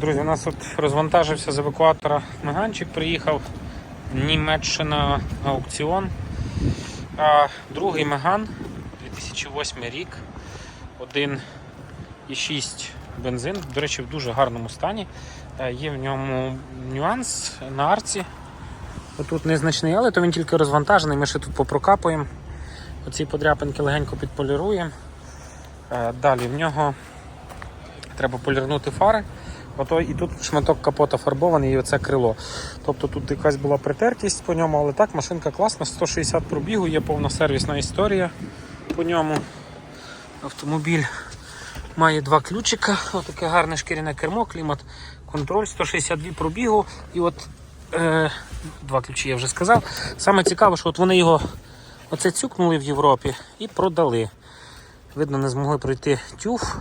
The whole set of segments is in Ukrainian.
Друзі, у нас тут розвантажився з евакуатора Меганчик, приїхав Німеччина аукціон. А, другий Меган 2008 рік. 1,6 бензин. До речі, в дуже гарному стані. Е, Є в ньому нюанс на арці. Отут незначний, але то він тільки розвантажений. Ми ще тут попрокапуємо. Оці подряпинки легенько підполіруємо. Е, Далі в нього треба полірнути фари. Ото і тут шматок капота фарбований і оце крило. Тобто тут якась була притертість по ньому, але так, машинка класна, 160 пробігу, є повна сервісна історія по ньому. Автомобіль має два ключика, отаке гарне шкіряне кермо, клімат, контроль, 162 пробігу. І от е, два ключі я вже сказав. Саме цікаве, що от вони його оце цюкнули в Європі і продали. Видно, не змогли пройти тюф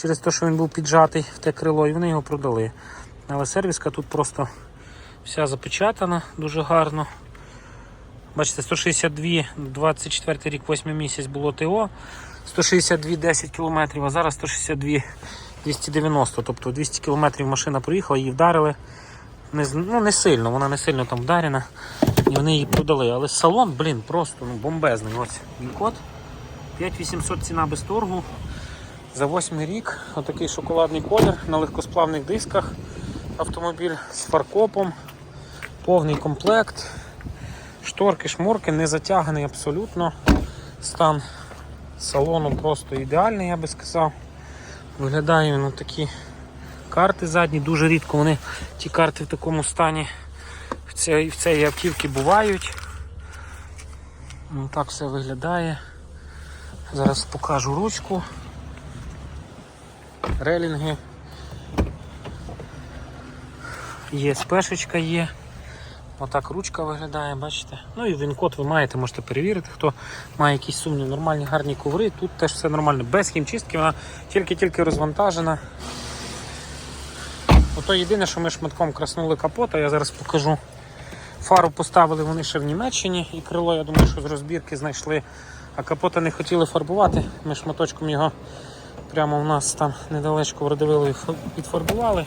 через те, що він був піджатий в те крило, і вони його продали. Але сервіска тут просто вся запечатана дуже гарно. Бачите, 162, 24 рік, 8 місяць було ТО, 162 10 км, а зараз 162 290. Тобто 200 км машина проїхала, її вдарили. Не, ну, не сильно, вона не сильно там вдарена. І вони її продали. Але салон, блін, просто ну, бомбезний. Ось він код. 5800 ціна без торгу. За восьмий рік отакий шоколадний колір на легкосплавних дисках. Автомобіль з фаркопом, повний комплект. Шторки, шморки, не затяганий абсолютно. Стан салону просто ідеальний, я би сказав. Виглядає він такі карти задні, дуже рідко вони ті карти в такому стані в цій, в цій автівці бувають. Ну, так все виглядає. Зараз покажу ручку релінги. Є спешечка є. Отак ручка виглядає, бачите. Ну і він-код ви маєте, можете перевірити, хто має якісь сумні, нормальні гарні коври. Тут теж все нормально, без хімчистки, вона тільки-тільки розвантажена. Ото єдине, що ми шматком краснули капота, я зараз покажу. Фару поставили вони ще в Німеччині і крило, я думаю, що з розбірки знайшли. А капота не хотіли фарбувати. Ми шматочком його прямо у нас там недалечко в Радивилові фа- підфарбували.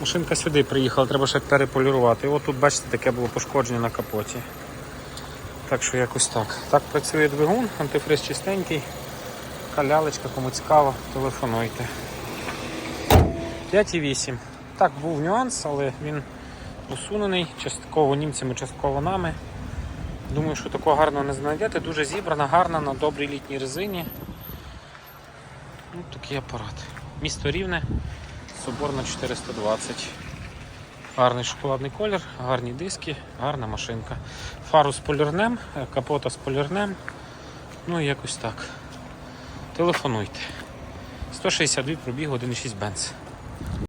Машинка сюди приїхала, треба ще переполірувати. І от тут, бачите, таке було пошкодження на капоті. Так що якось так. Так працює двигун, антифриз чистенький. Калялечка, кому цікаво, телефонуйте. 5,8. Так, був нюанс, але він усунений, частково німцями, частково нами. Думаю, що такого гарного не знайдете. Дуже зібрана, гарна на добрій літній резині. Ну, такий апарат. Місто Рівне, Соборна 420. Гарний шоколадний колір, гарні диски, гарна машинка. Фару з полірнем, е, капота з полірнем. Ну і якось так. Телефонуйте. 162 пробіг 1,6 бенз.